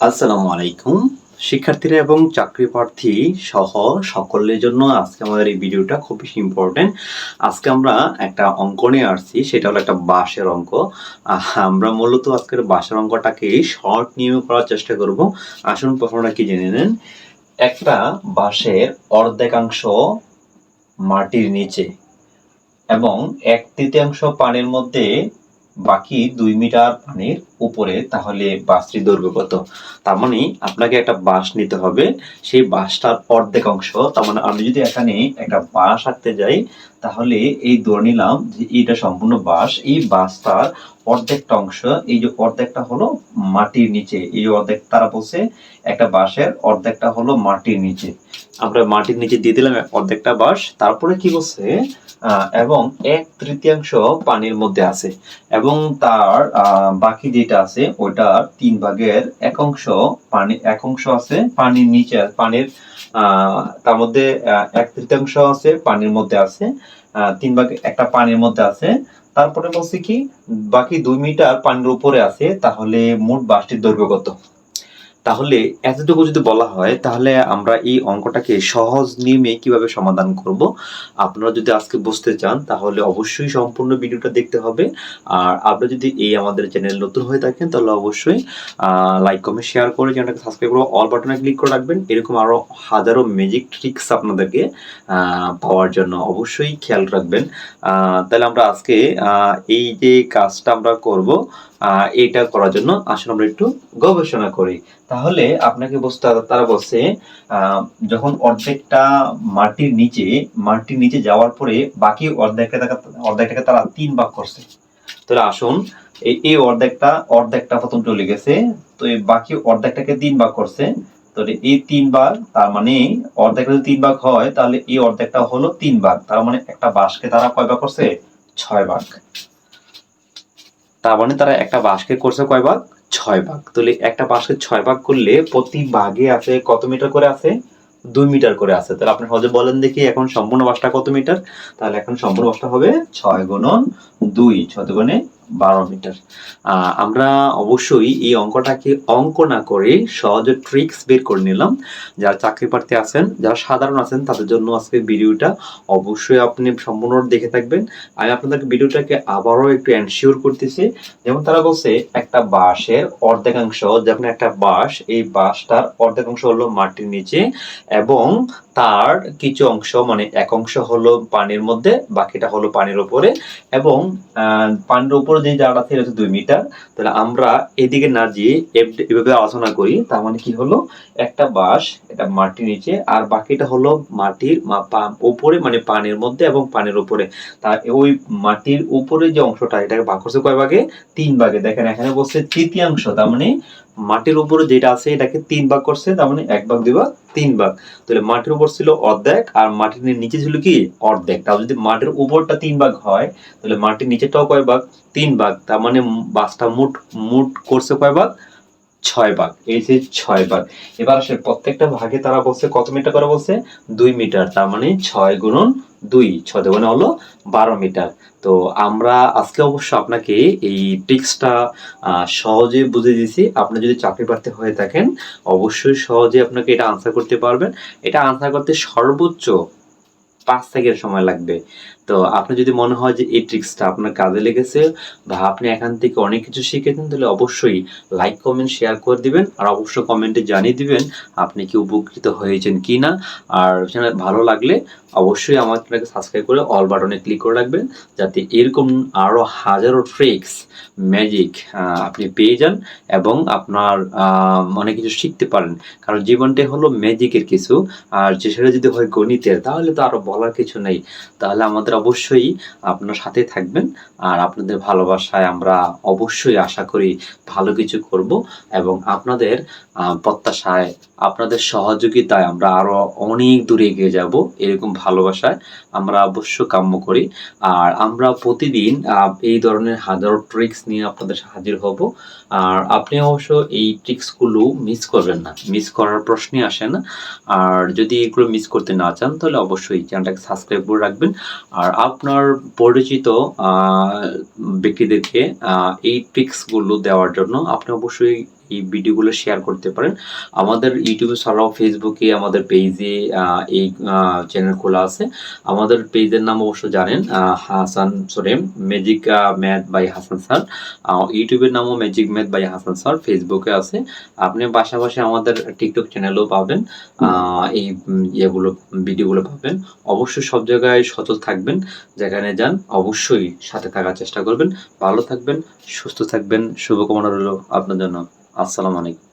আসসালামু আলাইকুম শিক্ষার্থীরা এবং চাকরি প্রার্থী সহ সকলের জন্য আজকে আমাদের এই ভিডিওটা খুব বেশি ইম্পর্টেন্ট আজকে আমরা একটা অঙ্ক নিয়ে আসছি, সেটা হলো একটা বাঁশের অঙ্ক। আমরা মূলত আজকের বাঁশের অঙ্কটাকে শর্ট নিয়মে করার চেষ্টা করব। আসুন প্রথমটা কি জেনে নেন। একটা বাঁশের অর্ধেকাংশ মাটির নিচে এবং এক তৃতীয়াংশ পানির মধ্যে বাকি দুই মিটার পানির উপরে, তাহলে বাসটির দৈর্ঘ্য কত? তার মানে আপনাকে একটা বাঁশ নিতে হবে। সেই বাঁশটার অর্ধেক অংশ, তার মানে আমি যদি এখানে একটা বাঁশ আঁকতে যাই, তাহলে এই ধরে নিলাম যে এইটা সম্পূর্ণ বাঁশ এই বাঁশটার অর্ধেকটা অংশ, এই যে অর্ধেকটা হলো মাটির নিচে, এই যে অর্ধেক তারা বলছে, একটা বাঁশের অর্ধেকটা হলো মাটির নিচে। আমরা মাটির নিচে দিয়ে দিলাম অর্ধেকটা বাঁশ তারপরে কি বলছে? এবং এক তৃতীয়াংশ পানির মধ্যে আছে। এবং তার বাকি যেটা আছে, ওটা তিন ভাগের এক অংশ পানি, এক অংশ আছে পানির নিচে, পানির তার মধ্যে এক তৃতীয়াংশ আছে, পানির মধ্যে আছে তিন ভাগ একটা পানির মধ্যে আছে। তারপরে বলছি কি, বাকি দুই মিটার পানির উপরে আছে, তাহলে মোট বাসটির দৈর্ঘ্য কত? তাহলে এতটুকু যদি বলা হয়, তাহলে আমরা এই অঙ্কটাকে সহজ নিয়মে কীভাবে সমাধান করব? আপনারা যদি আজকে বুঝতে চান, তাহলে অবশ্যই সম্পূর্ণ ভিডিওটা দেখতে হবে। আর আপনারা যদি এই আমাদের চ্যানেল নতুন হয়ে থাকেন, তাহলে অবশ্যই লাইক কমেন্ট শেয়ার করে চ্যানেলটাকে সাবস্ক্রাইব করে অল বাটনে ক্লিক করে রাখবেন। এরকম আরও হাজারো ম্যাজিক ট্রিক্স আপনাদেরকে পাওয়ার জন্য অবশ্যই খেয়াল রাখবেন। তাহলে আমরা আজকে এই যে কাজটা আমরা করব এটা করার জন্য আসলে আমরা একটু গবেষণা করি। তাহলে আপনাকে বুঝতে হবে, তারা বলছে যখন অর্ধেকটা মাটির নিচে মাটির নিচে যাওয়ার পরে বাকি অর্ধেকটা অর্ধেকটাকে তারা তিন ভাগ করছে। তাহলে আসুন, এই অর্ধেকটা অর্ধেকটা প্রথম চলে গেছে, তো এই বাকি অর্ধেকটাকে তিন ভাগ করছে তো এই তিন ভাগ, তার মানে অর্ধেকটা যদি তিন ভাগ হয়, তাহলে এই অর্ধেকটা হলো তিন ভাগ, তার মানে একটা বাঁশকে তারা কয় ভাগ করছে? ছয় ভাগ। তার মানে তারা একটা বাঁশকে করছে কয় ভাগ? ছয় ভাগ। তাহলে একটা বাঁশকে ছয় ভাগ করলে প্রতি ভাগে আছে কত মিটার করে আছে? দুই মিটার করে আছে। তাহলে আপনি সহজে বলেন দেখি এখন সম্পূর্ণ বাসটা কত মিটার? তাহলে এখন সম্পূর্ণ বাসটা হবে ছয় গুণন দুই, ছয় গুণে বারো মিটার। আমরা অবশ্যই এই অঙ্কটাকে অঙ্ক না করে সহজে ট্রিক্স বের করে নিলাম। যারা চাকরি প্রার্থী আছেন, যারা সাধারণ আছেন, তাদের জন্য আজকে ভিডিওটা অবশ্যই আপনি সম্পূর্ণ দেখে থাকবেন। আমি আপনাদেরকে ভিডিওটাকে আবারও একটু এনশিওর করতেছি। যেমন তারা বলছে, একটা বাঁশের অর্ধেকাংশ, যখন একটা বাঁশ, এই বাঁশটার অর্ধেকাংশ হলো মাটির নিচে এবং তার কিছু অংশ মানে এক অংশ হলো পানির মধ্যে, বাকিটা হলো পানির উপরে। এবং পানির উপরে যে জায়গাটা থেকে হচ্ছে দুই মিটার। তাহলে আমরা এদিকে না যেয়ে এভাবে আলোচনা করি। তার মানে কি হলো? একটা বাঁশ, এটা মাটির নিচে, আর বাকিটা হলো মাটির উপরে মানে পানির মধ্যে এবং পানির উপরে। তার ওই মাটির উপরে যে অংশটা, এটাকে ভাগ করছে কয় ভাগে? তিন ভাগে। দেখেন, এখানে বলছে তৃতীয়াংশ, তার মানে মাটির উপরে যেটা আছে এটাকে তিন ভাগ করছে, তার মানে এক ভাগ, দুই ভাগ, তিন ভাগ। তাহলে মাটির উপর ছিল অর্ধেক আর মাটির নিচে ছিল কি? অর্ধেক। তাহলে যদি মাটির উপরটা তিন ভাগ হয়, তাহলে মাটির নিচেটাও কয় ভাগ? তিন ভাগ। তার মানে বাসটা মোট মোট করছে কয় ভাগ? ছয় ভাগ। এই যে ছয় ভাগ। এবার আসে প্রত্যেকটা ভাগে তারা বলছে কত মিটার করে বলছে? দুই মিটার। তার মানে ছয় গুণন দুই ছয় দুগুণে হলো বারো মিটার। তো আমরা আজকে অবশ্য আপনাকে এই ট্রিক্সটা সহজে বুঝে দিয়েছি। আপনি যদি চাকরি প্রার্থী হয়ে থাকেন, অবশ্যই সহজে আপনাকে এটা আনসার করতে পারবেন। এটা আনসার করতে সর্বোচ্চ পাঁচ সেকেন্ড সময় লাগবে। তো আপনি যদি মনে হয় যে এই ট্রিক্সটা আপনার কাজে লেগেছে বা আপনি এখান থেকে অনেক কিছু শিখেছেন, তাহলে অবশ্যই লাইক কমেন্ট শেয়ার করে দিবেন আর অবশ্যই কমেন্টে জানিয়ে দিবেন আপনি কি উপকৃত হয়েছেন কি না আর চ্যানেল ভালো লাগলে অবশ্যই আমার চ্যানেলকে সাবস্ক্রাইব করে অল বাটনে ক্লিক করে রাখবেন যাতে এরকম আরও হাজারো ট্রিক্স ম্যাজিক আপনি পেয়ে যান এবং আপনার অনেক কিছু শিখতে পারেন। কারণ জীবনটাই হলো ম্যাজিকের কিছু। আর যে সেটা যদি হয় গণিতের, তাহলে তো আরও বলার কিছু নেই। তাহলে আমাদের অবশ্যই আপনার সাথে থাকবেন। আর আপনাদের ভালোবাসায় আমরা অবশ্যই আশা করি ভালো কিছু করব এবং আপনাদের প্রত্যাশায়, আপনাদের সহযোগিতায় আমরা আরও অনেক দূরে এগিয়ে যাব এরকম ভালোবাসায় আমরা অবশ্য কাম্য করি। আর আমরা প্রতিদিন এই ধরনের হাজারো ট্রিক্স নিয়ে আপনাদের হাজির হব। আর আপনি অবশ্য এই ট্রিক্সগুলো মিস করবেন না। মিস করার প্রশ্নই আসে না। আর যদি এগুলো মিস করতে না চান, তাহলে অবশ্যই চ্যানেলটাকে সাবস্ক্রাইব করে রাখবেন। আর আপনার পরিচিত ব্যক্তিদেরকে এই ট্রিক্সগুলো দেওয়ার জন্য আপনি অবশ্যই এই ভিডিওগুলো শেয়ার করতে পারেন। আমাদের ইউটিউবে ছাড়াও ফেসবুকে আমাদের পেজে এই চ্যানেল খোলা আছে। আমাদের পেজের নাম অবশ্য জানেন Hasan সোরেম magic math by Hasan sir. ইউটিউবের নামও magic math by Hasan sir ফেসবুকে আছে। আপনি পাশাপাশি আমাদের টিকটক চ্যানেলও পাবেন এই ইয়েগুলো, ভিডিওগুলো পাবেন। অবশ্যই সব জায়গায় সচল থাকবেন, যেখানে যান অবশ্যই সাথে থাকার চেষ্টা করবেন। ভালো থাকবেন, সুস্থ থাকবেন। শুভকামনা রইল আপনার জন্য। আসসালামু আলাইকুম।